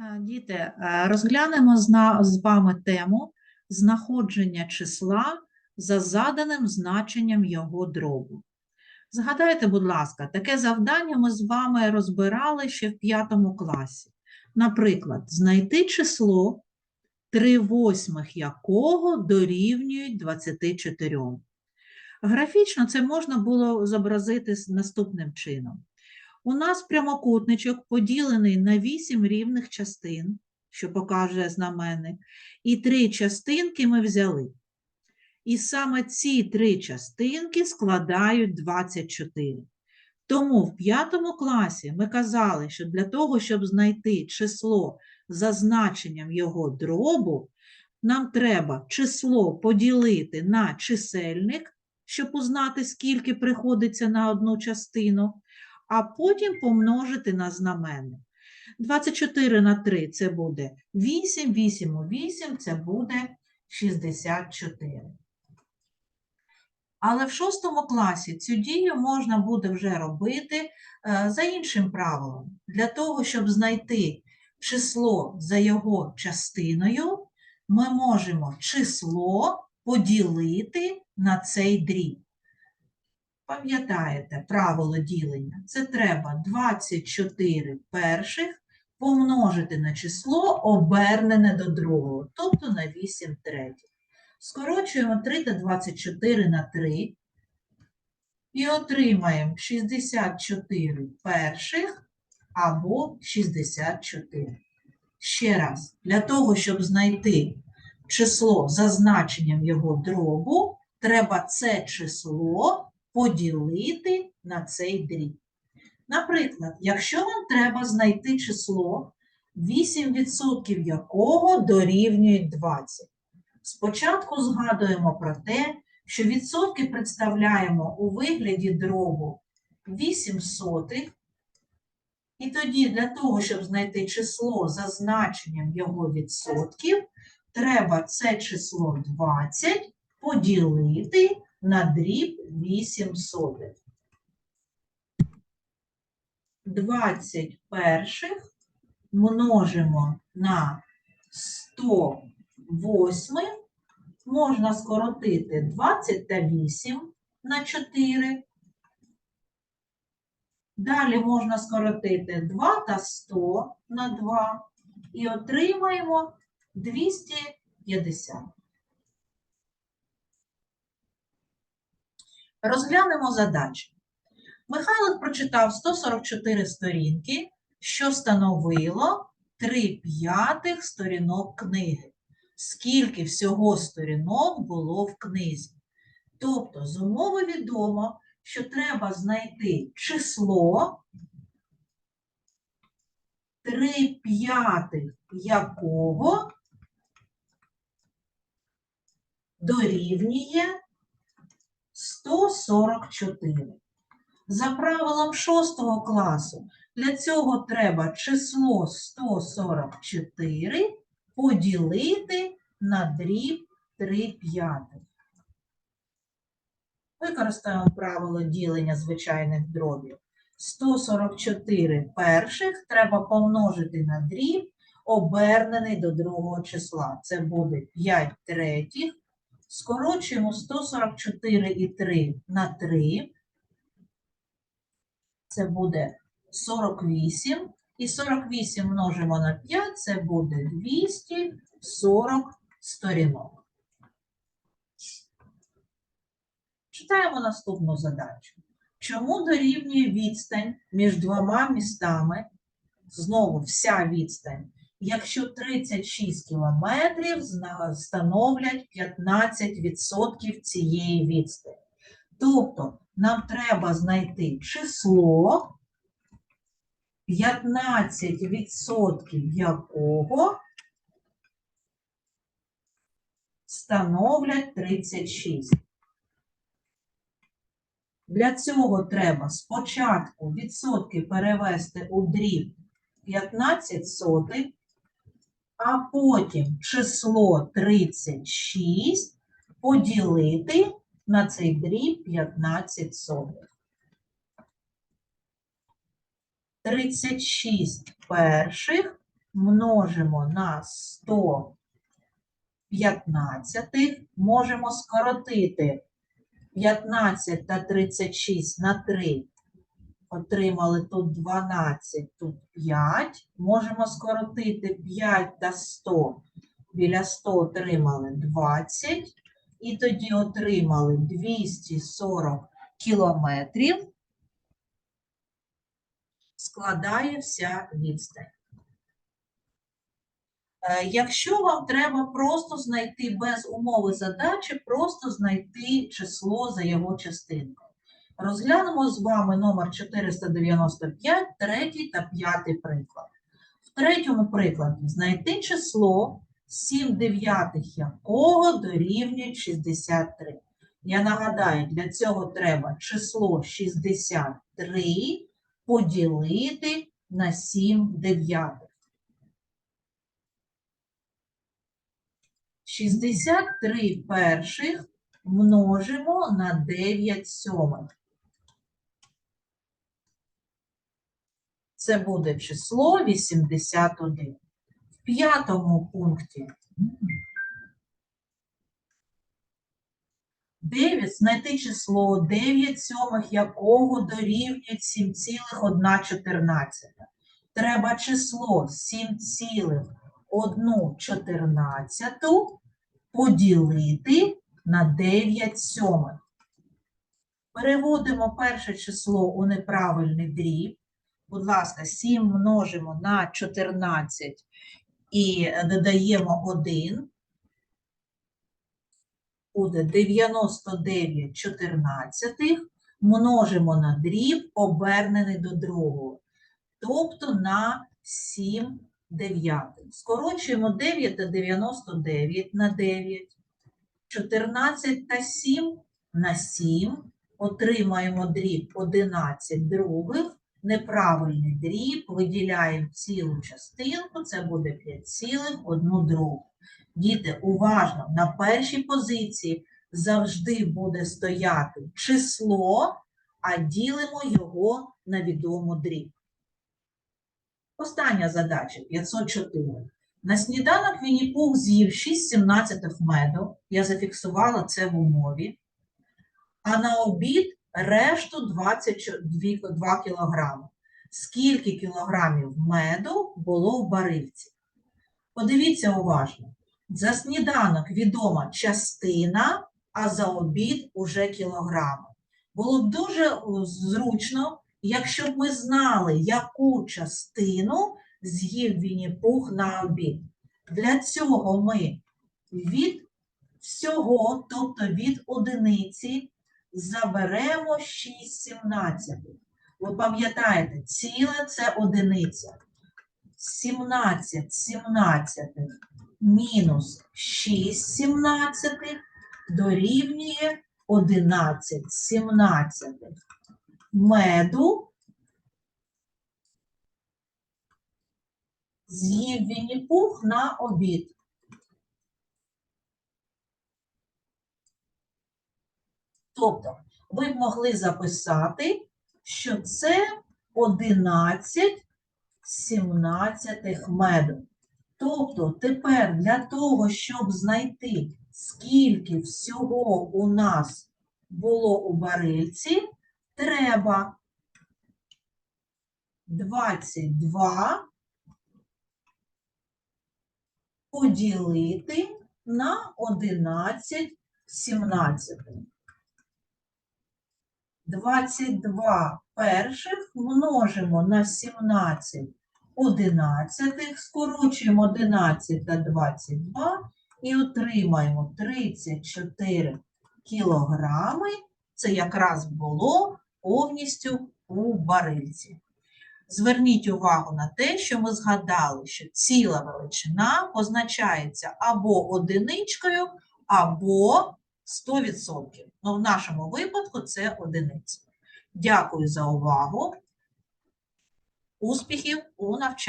Е, Діти, е, розглянемо з вами тему знаходження числа за заданим значенням його дробу. Згадайте, будь ласка, таке завдання ми з вами розбирали ще в п'ятому класі. Наприклад, знайти число, 3 восьмих якого дорівнюють 24. Графічно це можна було зобразити наступним чином. У нас прямокутничок поділений на 8 рівних частин, що покаже знаменник, і три частинки ми взяли. І саме ці три частинки складають 24. Тому в п'ятому класі ми казали, що для того, щоб знайти число за значенням його дробу, нам треба число поділити на чисельник, щоб узнати, скільки приходиться на одну частину, а потім помножити на знаменник. 24 на 3 це буде 8, 8 у 8 це буде 64. Але в шостому класі цю дію можна буде вже робити е, за іншим правилом. Для того, щоб знайти число за його частиною, ми можемо число поділити на цей дріб. Пам'ятаєте правило ділення? Це треба 24 перших помножити на число обернене до другого, тобто на 8 третіх. Скорочуємо 3 та 24 на 3 і отримаємо 64 перших або 64. Ще раз, для того, щоб знайти число за значенням його дробу, треба це число поділити на цей дріб. Наприклад, якщо вам треба знайти число, 8% якого дорівнюють 20. Спочатку згадуємо про те, що відсотки представляємо у вигляді дробу 8 сотих, і тоді для того, щоб знайти число за значенням його відсотків, треба це число 20 поділити на дріб 8 сотих. 20 перших множимо на 108, можна скоротити 20 та 8 на 4. Далі можна скоротити 2 та 100 на 2 і отримаємо 250. Розглянемо задачу. Михайлик прочитав 144 сторінки, що становило 3 п'ятих сторінок книги. Скільки всього сторінок було в книзі? Тобто, з умови відомо, що треба знайти число 3 п'ятих якого дорівнює 144. За правилом 6 класу для цього треба число 144 поділити на дріб 3 п'ятих. Використаємо правило ділення звичайних дробів. 144 перших треба помножити на дріб, обернений до другого числа. Це буде 5 третіх. Скорочуємо 144 і 3 на 3. Це буде 48. І 48 множимо на 5, це буде 240 сторінок. Читаємо наступну задачу. Чому дорівнює відстань між двома містами? Знову вся відстань. Якщо 36 кілометрів становлять 15% цієї відстані. Тобто нам треба знайти число, 15% якого становлять 36. Для цього треба спочатку відсотки перевести у дріб 15 сотих, а потім число 36 поділити на цей дріб 15 сотих. 36 перших множимо на 115, можемо скоротити 15 та 36 на 3. Отримали тут 12, тут 5. Можемо скоротити 5 та 100. Біля 100 отримали 20. І тоді отримали 240 кілометрів. Складає вся відстань. Е, Якщо вам треба просто знайти без умови задачі, просто знайти число за його частинкою. Розглянемо з вами номер 495, третій та п'ятий приклад. В третьому прикладі знайти число 7 дев'ятих якого дорівнює 63. Я нагадаю, для цього треба число 63 поділити на 7 дев'ятих. 63 перших множимо на 9 сьомих. Це буде число 81. В п'ятому пункті 9, знайти число 9 сьомих якого дорівнює 7,114. Треба число 7,114 поділити на 9 сьомих. Переводимо перше число у неправильний дріб. Будь ласка, 7 множимо на 14 і додаємо 1. Буде 99 чотирнадцятих. Множимо на дріб, обернений до другого. Тобто на 7 дев'ятих. Скорочуємо 9 та 99 на 9. 14 та 7 на 7. Отримаємо дріб 11 других. Неправильний дріб, виділяємо цілу частинку, це буде 5,1 другу. Діти, уважно, на першій позиції завжди буде стояти число, а ділимо його на відому дріб. Остання задача 504. На сніданок Вінні-Пух з'їв 6 сімнадцятих меду. Я зафіксувала це в умові. А на обід решту 22 кілограми. Скільки кілограмів меду було в барильці? Подивіться уважно. За сніданок відома частина, а за обід уже кілограми. Було б дуже зручно, якщо б ми знали, яку частину з'їв Вінні-Пух на обід. Для цього ми від всього, тобто від одиниці, заберемо 6 сімнадцятих. Ви пам'ятаєте, ціле це одиниця. 17 сімнадцятих мінус 6 сімнадцятих дорівнює 11 сімнадцятих меду з'їв Вінні-Пух на обід. Тобто, ви б могли записати, що це 11 сімнадцятих меду. Тобто тепер для того, щоб знайти, скільки всього у нас було у барильці, треба 22 поділити на 11 сімнадцятих. 22 перших множимо на 17 одинадцятих, скорочуємо 11 та 22 і отримаємо 34 кілограми. Це якраз було повністю у барильці. Зверніть увагу на те, що ми згадали, що ціла величина позначається або одиничкою, або 100%. Ну, в нашому випадку це одиниця. Дякую за увагу. Успіхів у навчанні.